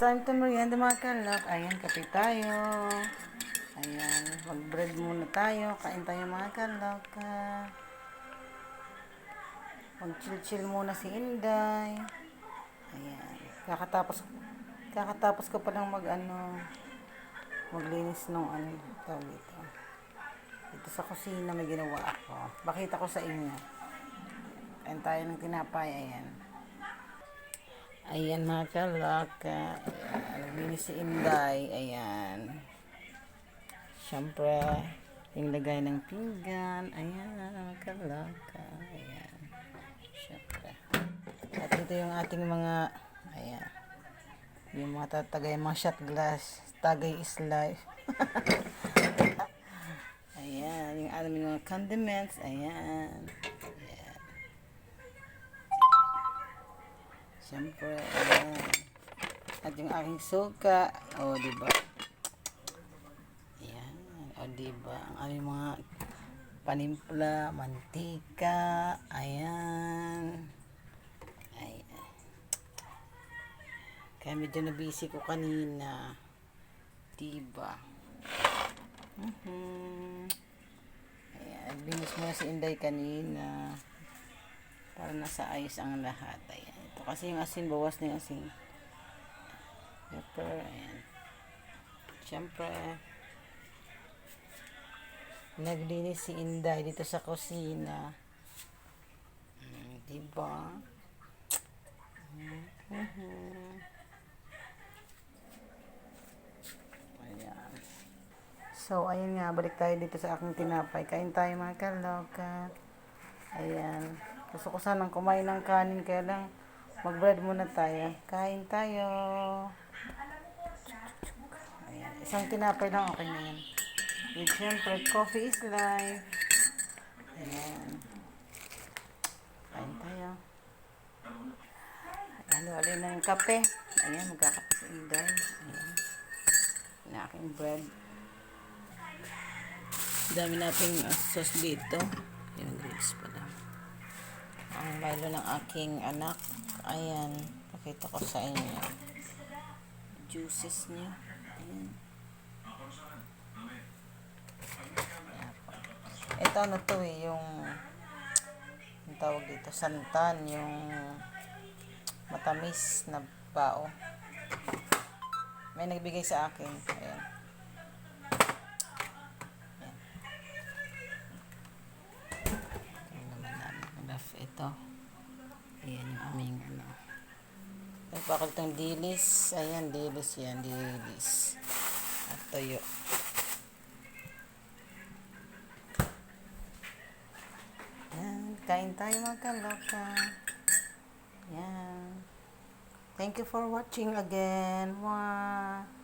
time to merienda mga kalok. Ayan, kape tayo. Ayan, mag-bread muna tayo. Kain tayo mga kalok. Ah, Mag-chill-chill muna si Inday. Ayan, kakatapos kakatapos ko pa lang mag ano maglinis nung ano tawag dito. Dito sa kusina may ginawa ako. Bakita ko sa inyo. Kain tayo ng tinapay, ayan. Ayan mga kalaka. Ayan, si Inday. Ayan. Siyempre, yung lagay ng pinggan. Ayan, mga kalaka. Ayan. Siyempre. At ito yung ating mga, ayan. Yung mga tatagay, mga shot glass. Tagay is life. ayan, yung aming mga condiments. Ayan. Siyempre, ayan. At yung aking suka. O, di ba? Ayan. O, di ba? Ang aming mga panimpla, mantika. Ayan. Ayan. Kaya medyo na-busy ko kanina. Diba? Mhm. Ayan. Binis mo si Inday kanina. Para nasa ayos ang lahat. Ayan. Kasi yung asin, bawas na yung asin. Pepper, ayan. Siyempre, naglinis si Inday dito sa kusina. Mm, diba? Mhm. Ayan. So, ayun nga, balik tayo dito sa aking tinapay. Kain tayo mga kaloka. Ayan. Gusto ko sanang kumain ng kanin, kaya lang mag-bread muna tayo. Kain tayo. Ayan. Isang tinapay lang, okay na yan. With syempre, coffee is life. Ayan. Kain tayo. Alin na yung kape. Ayan, magkakape si Inday. Ayan. Na aking bread. Dami nating uh, sauce dito. Yung grapes pala. Ang Milo ng aking anak. Ayan. Pakita ko sa inyo. Juices niya. Ayan. Ito ano to eh, yung yung tawag dito, santan, yung matamis na bao. May nagbigay sa akin. Ayan. Ito. Ayan yung aming ano. Nagpakal itong dilis. Ayan, dilis yan. Dilis. At toyo. Ayan. Kain tayo mga kaloka. Yan. Thank you for watching again. Mwah.